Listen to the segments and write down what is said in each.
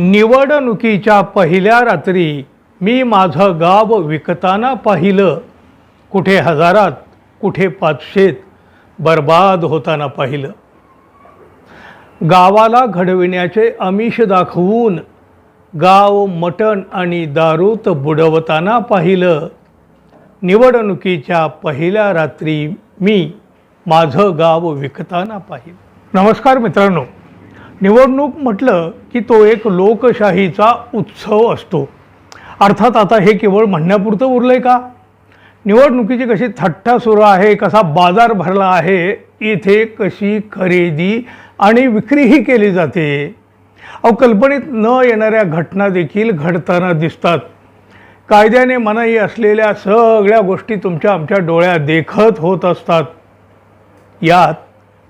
निवडणुकीच्या पहिल्या रात्री मी माझं गाव विकताना पाहिलं. कुठे हजारात कुठे पाचशेत बर्बाद होताना पाहिलं. गावाला घडविण्याचे आमिष दाखवून गाव मटण आणि दारूत बुडवताना पाहिलं. निवडणुकीच्या पहिल्या रात्री मी माझं गाव विकताना पाहिलं. नमस्कार मित्रांनो. निवडणूक म्हटलं की तो एक लोकशाहीचा उत्सव असतो. अर्थात आता हे केवळ म्हणण्यापुरतं उरलं आहे का? निवडणुकीची कशी थट्टा सुरू आहे कसा बाजार भरला आहे इथे कशी खरेदी आणि विक्रीही केली जाते. अहो कल्पनेत न येणाऱ्या घटना देखील घडताना दिसतात. कायद्याने मनाई असलेल्या सगळ्या गोष्टी तुमच्या आमच्या डोळ्या देखत होत असतात. यात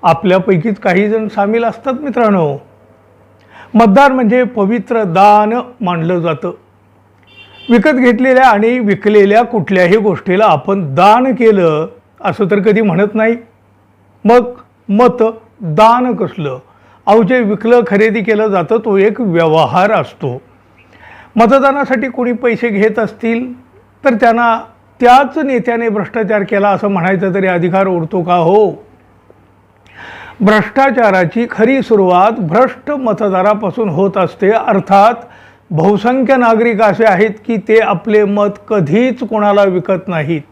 आपल्यापैकीच काही जण सामील असतात मित्रांनो. मतदार म्हणजे पवित्र दान मानलं जातं. विकत घेतलेल्या आणि विकलेल्या कुठल्याही गोष्टीला आपण दान केलं असं तर कधी म्हणत नाही. मग मत दान कसलं? अहो जे विकलं खरेदी केलं जातं तो एक व्यवहार असतो. मतदानासाठी कोणी पैसे घेत असतील तर त्यांना त्याच नेत्याने भ्रष्टाचार केला असं म्हणायचं तरी अधिकार उरतो का हो? भ्रष्टाचाराची खरी सुरुवात भ्रष्ट मतदारापासून होत असते. अर्थात बहुसंख्य नागरिक असे आहेत की ते आपले मत कधीच कोणाला विकत नाहीत.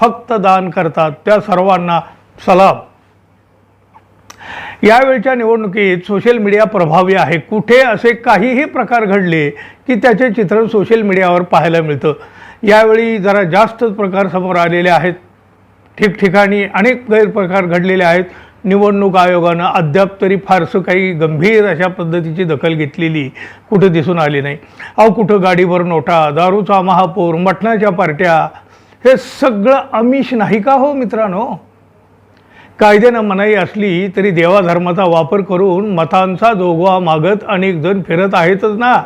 फक्त दान करतात. त्या सर्वांना सलाम. यावेळच्या निवडणुकीत सोशल मीडिया प्रभावी आहे. कुठे असे काहीही प्रकार घडले की त्याचे चित्रण सोशल मीडियावर पाहायला मिळतं. यावेळी जरा जास्तच प्रकार समोर आलेले आहेत. ठिकठिकाणी अनेक गैरप्रकार घडलेले आहेत. निवडणूक आयोगानं अद्याप तरी फारसं काही गंभीर अशा पद्धतीची दखल घेतलेली कुठं दिसून आली नाही. अहो कुठं गाडीभर नोटा दारूचा महापौर मटणाच्या पार्ट्या हे सगळं आमिष नाही का हो मित्रांनो? कायद्यानं मनाई असली तरी देवाधर्माचा वापर करून मतांचा जोगवा मागत अनेक जण फिरत आहेतच ना?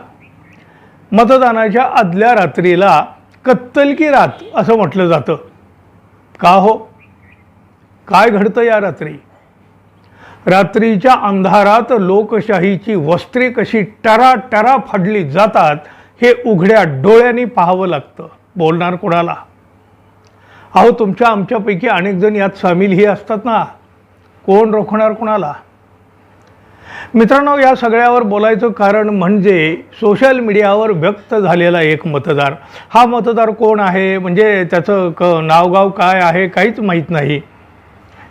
मतदानाच्या आदल्या रात्रीला कत्तल की रात असं म्हटलं जातं. का हो? काय घडतं या रात्री? रात्रीच्या अंधारात लोकशाहीची वस्त्रे कशी टरा टरा फाडली जातात हे उघड्या डोळ्यांनी पाहावं लागतं. बोलणार कोणाला? अहो तुमच्या आमच्यापैकी अनेक जण यात सामीलही असतात ना. कोण रोखणार कोणाला? मित्रांनो या सगळ्यावर बोलायचं कारण म्हणजे सोशल मीडियावर व्यक्त झालेला एक मतदार. हा मतदार कोण आहे? म्हणजे त्याचं क नावगाव काय आहे? काहीच माहीत नाही.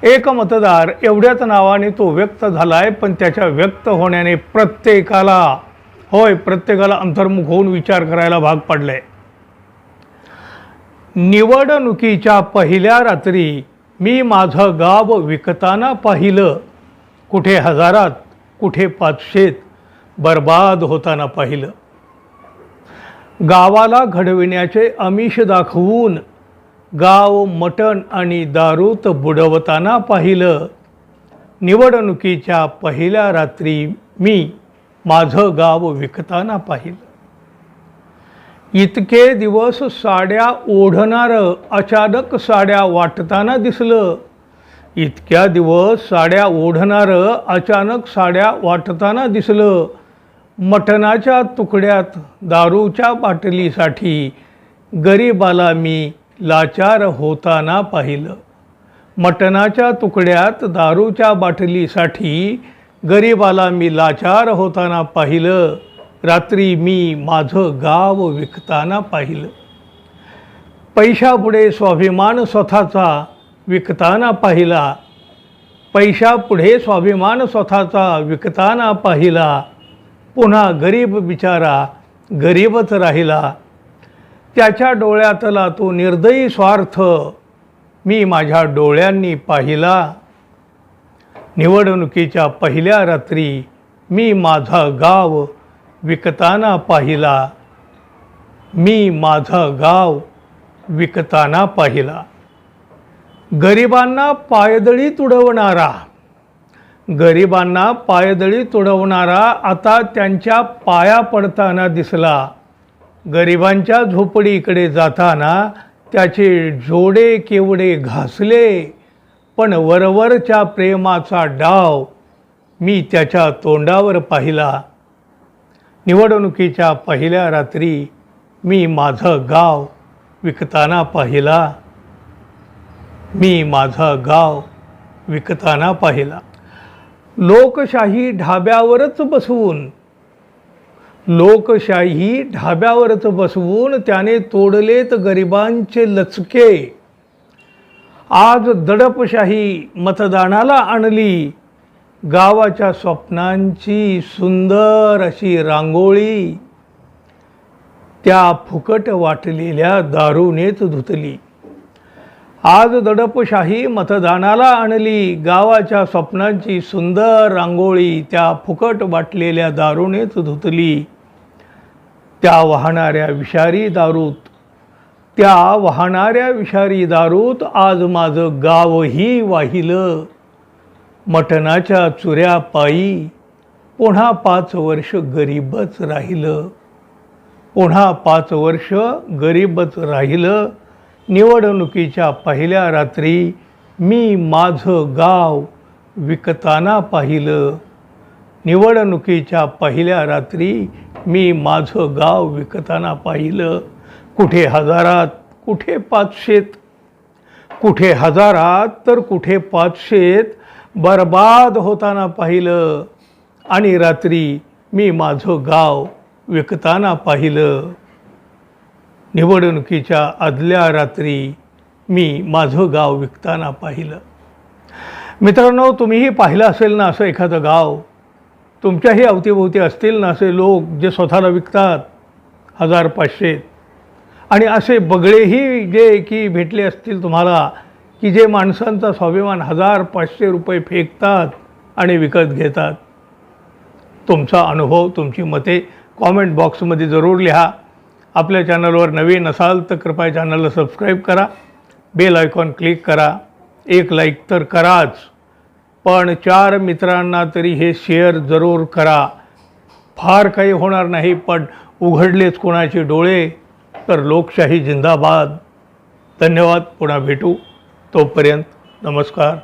एक मतदार एवढ्याच नावाने तो व्यक्त झाला आहे पण त्याच्या व्यक्त होण्याने प्रत्येकाला होय प्रत्येकाला अंतर्मुख होऊन विचार करायला भाग पडलाय. निवडणुकीच्या पहिल्या रात्री मी माझं गाव विकताना पाहिलं. कुठे हजारात कुठे पाचशेत बर्बाद होताना पाहिलं. गावाला घडविण्याचे आमिष दाखवून गाव मटण आणि दारूत बुडवताना पाहिलं. निवडणुकीच्या पहिल्या रात्री मी माझं गाव विकताना पाहिलं. इतके दिवस साड्या ओढणारं अचानक साड्या वाटताना दिसलं. इतक्या दिवस साड्या ओढणारं अचानक साड्या वाटताना दिसलं. मटणाच्या तुकड्यात दारूच्या बाटलीसाठी गरिबाला मी लाचार होताना पाहिलं. मटणाच्या तुकड्यात दारूच्या बाटलीसाठी गरीबाला मी लाचार होताना पाहिलं. रात्री मी माझं गाव विकताना पाहिलं. पैशापुढे स्वाभिमान स्वतःचा विकताना पाहिला. पैशापुढे स्वाभिमान स्वतःचा विकताना पाहिला. पुन्हा गरीब बिचारा गरीबच राहिला. त्याच्या डोळ्यातला तो निर्दयी स्वार्थ मी माझ्या डोळ्यांनी पाहिला. निवडणुकीच्या पहिल्या रात्री मी माझा गाव विकताना पाहिला. मी माझा गाव विकताना पाहिला. गरिबांना पायदळी तुडवणारा गरिबांना पायदळी तुडवणारा आता त्यांच्या पाया पडताना दिसला. गरिबांच्या झोपडीकडे जाताना त्याचे जोडे केवडे घासले पण वरवरच्या प्रेमाचा डाव मी त्याच्या तोंडावर पाहिला. निवडणुकीच्या पहिल्या रात्री मी माझं गाव विकताना पाहिला. मी माझं गाव विकताना पाहिला. लोकशाही ढाब्यावरच बसवून लोकशाही ढाब्यावरच बसवून त्याने तोडलेत गरिबांचे लचके. आज दडपशाही मतदानाला आणली. गावाच्या स्वप्नांची सुंदर अशी रांगोळी. त्या फुकट वाटलेल्या दारूनेच धुतली. आज दडपशाही मतदानाला आणली. गावाच्या स्वप्नांची सुंदर रांगोळी त्या फुकट वाटलेल्या दारूनेच धुतली. त्या वाहणाऱ्या विषारी दारूत त्या वाहणाऱ्या विषारी दारूत आज माझं गावही वाहिलं. मटणाच्या चुऱ्या पायी पुन्हा पाच वर्ष गरीबच राहिलं. पुन्हा पाच वर्ष गरीबच राहिलं. निवडणुकीच्या पहिल्या रात्री मी माझं गाव विकताना पाहिलं. निवडणुकीच्या पहिल्या रात्री मी माझं गाव विकताना पाहिलं. कुठे हजारात कुठे पाचशेत? कुठे हजारात तर कुठे पाचशेत? बर्बाद होताना पाहिलं. आणि रात्री मी माझं गाव विकताना पाहिलं. निवडणुकीच्या आदल्या रात्री मी माझं गाव विकताना पाहिलं. मित्रांनो तुम्हीही पाहिलं असेल ना असं एखादं गाव? तुमच्याही अवतीभोवती असतील ना असे लोक जे स्वतःला विकतात हजार पाचशे. आणि असे बगळेही जे की भेटले असतील तुम्हाला की जे माणसांचा स्वाभिमान हजार पाचशे रुपये फेकतात आणि विकत घेतात. तुमचा अनुभव तुमची मते कॉमेंट बॉक्समध्ये जरूर लिहा. आपल्या चॅनलवर नवीन असाल तर कृपया चॅनलला सबस्क्राईब करा. बेल आयकॉन क्लिक करा. एक लाईक तर कराच. पण चार मित्रांना तरी हे शेअर जरूर करा. फार काही होणार नाही पण उघडलेच कोणाचे डोळे तर लोकशाही जिंदाबाद. धन्यवाद पुन्हा भेटू. तोपर्यंत नमस्कार.